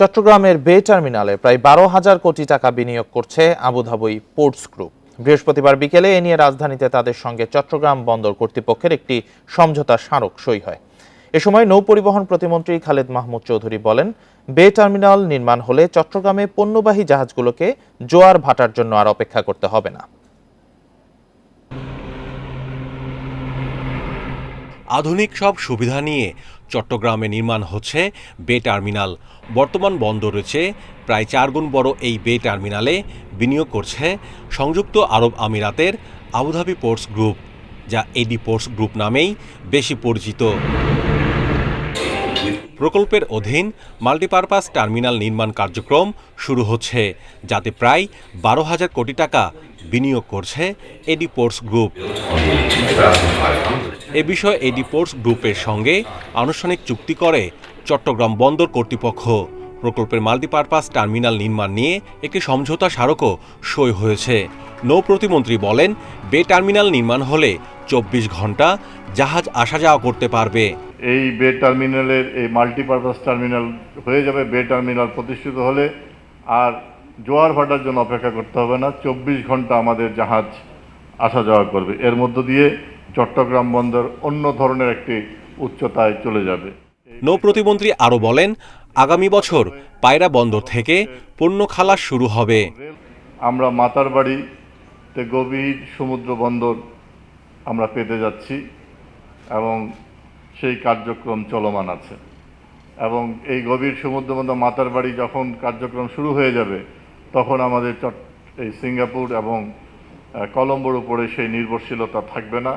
চট্টগ্রামের বে টার্মিনালে প্রায় বারো হাজার কোটি টাকা বিনিয়োগ করছে আবুধাবি পোর্টস গ্রুপ। বৃহস্পতিবার বিকেলে এ নিয়ে রাজধানীতে তাদের সঙ্গে চট্টগ্রাম বন্দর কর্তৃপক্ষের একটি সমঝোতা স্মারক সই হয়। এ সময় নৌ পরিবহন প্রতিমন্ত্রী খালেদ মাহমুদ চৌধুরী বলেন, বে টার্মিনাল নির্মাণ হলে চট্টগ্রামে পণ্যবাহী জাহাজগুলোকে জোয়ার ভাটার জন্য আর অপেক্ষা করতে হবে না। আধুনিক সব সুবিধা নিয়ে চট্টগ্রামে নির্মাণ হচ্ছে বে টার্মিনাল। বর্তমান বন্দর রয়েছে, প্রায় চারগুণ বড় এই বে টার্মিনালে বিনিয়োগ করছে সংযুক্ত আরব আমিরাতের আবুধাবি পোর্টস গ্রুপ, যা এডি পোর্টস গ্রুপ নামেই বেশি পরিচিত। প্রকল্পের অধীন মাল্টিপারপাস টার্মিনাল নির্মাণ কার্যক্রম শুরু হচ্ছে, যাতে প্রায় বারো হাজার কোটি টাকা বিনিয়োগ করছে এডি পোর্টস গ্রুপ। এ বিষয়ে এডি পোর্টস গ্রুপের সঙ্গে আনুষ্ঠানিক চুক্তি করে চট্টগ্রাম বন্দর কর্তৃপক্ষ। প্রকল্পের মাল্টিপারপাস টার্মিনাল নির্মাণ নিয়ে একটি সমঝোতা স্মারকও সই হয়েছে। নৌ প্রতিমন্ত্রী বলেন, বে টার্মিনাল নির্মাণ হলে চব্বিশ ঘণ্টা জাহাজ আসা যাওয়া করতে পারবে। এই বে টার্মিনালের এই মাল্টিপারপাস টার্মিনাল হয়ে যাবে, বে টার্মিনাল প্রতিষ্ঠিত হলে আর জোয়ার ভাটার জন্য অপেক্ষা করতে হবে না, চব্বিশ ঘণ্টা আমাদের জাহাজ আসা যাওয়া করবে। এর মধ্য দিয়ে চট্টগ্রাম বন্দর অন্য ধরনের একটি উচ্চতায় চলে যাবে। নৌ প্রতিমন্ত্রী আরও বলেন আগামী বছর পায়রা বন্দর থেকে পণ্য খালাস শুরু হবে। আমরা মাতারবাড়িতে গভীর সমুদ্র বন্দর আমরা পেতে যাচ্ছি এবং সেই কার্যক্রম চলমান আছে। এবং এই গভীর সমুদ্র বন্দর মাতারবাড়ি যখন কার্যক্রম শুরু হয়ে যাবে তখন আমাদের চট এই সিঙ্গাপুর এবং কলম্বোর উপরে সেই নির্ভরশীলতা থাকবে না।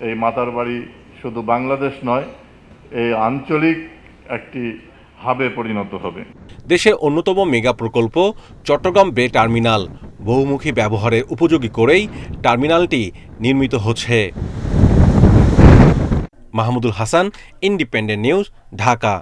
এই মাতার বাড়ি শুধু বাংলাদেশ নয়, এই আঞ্চলিক একটি হাবে পরিণত হবে। দেশের অন্যতম মেগা প্রকল্প চট্টগ্রাম বে টার্মিনাল। বহুমুখী ব্যবহারে উপযোগী করেই টার্মিনালটি নির্মিত হচ্ছে। Mahmudul Hasan, independent news, Dhaka.